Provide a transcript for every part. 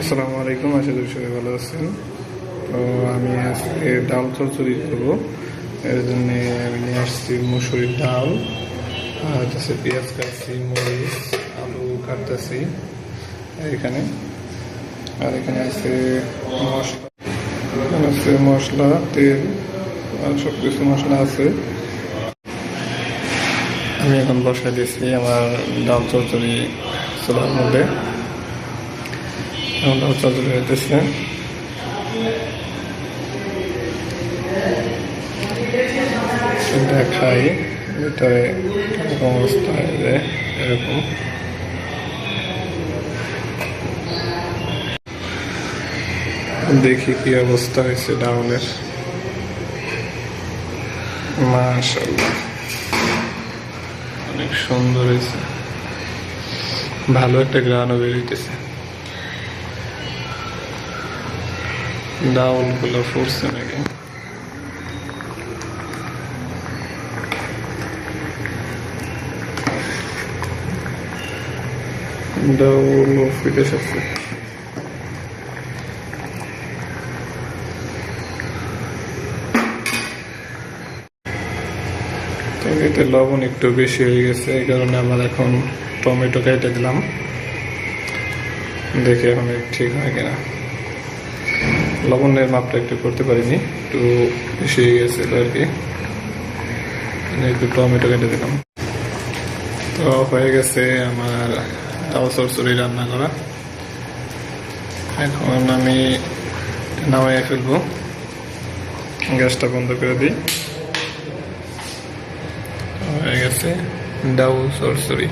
আসসালামু আলাইকুম, আশা করি সবাই ভালো আছেন। তো আমি আজকে ডাল চচ্চড়ি করব। এর জন্য আমি নিয়ে আসছি মুসুরির ডাল, আর হচ্ছে পেঁয়াজ কাটছি, মরিচ, আলু কাটতেছি এখানে। আর এখানে আছে মশলা। এখানে আছে মশলা, তেল, আর সব কিছু মশলা আছে। আমি এখন বসাই দিয়েছি আমার ডাল চচ্চড়ি চুলার মধ্যে। এখন ডাল চচ্চড়ি হইতেছে দেখাই ভিতরে এরকম অবস্থা এরকম। দেখি কি অবস্থা হয়েছে ডাউনের। অনেক সুন্দর হয়েছে। ভালো একটা গ্রানও বেরিয়েছে ডাউলগুলো ফুটছে নাকি ডাউল ফুটে এতে লবণ একটু বেশি হয়ে গেছে, এই কারণে আমার এখন টমেটো কেটে দিলাম। দেখে এখন ঠিক হয় কিনা। লবণের মাপটা একটু করতে পারিনি, একটু বেশি হয়ে গেছে আর কি। একটু টমেটো কেটে দিলাম। তো হয়ে গেছে আমার ডাল সরসরি রান্না করা। এখন আমি নামাইয়ে ফেলব। গ্যাসটা বন্ধ করে দিই। হয়ে গেছে ডাউ সরসরি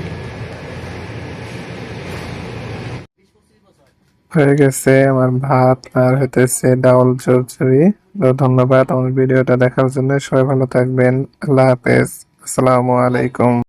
হয়ে গেছে আমার ভাত আর হইতেছে ডাউল চরচড়ি তো ধন্যবাদ আমার ভিডিওটা দেখার জন্য। সবাই ভালো থাকবেন। আল্লাহ হাফেজ। আসসালামু আলাইকুম।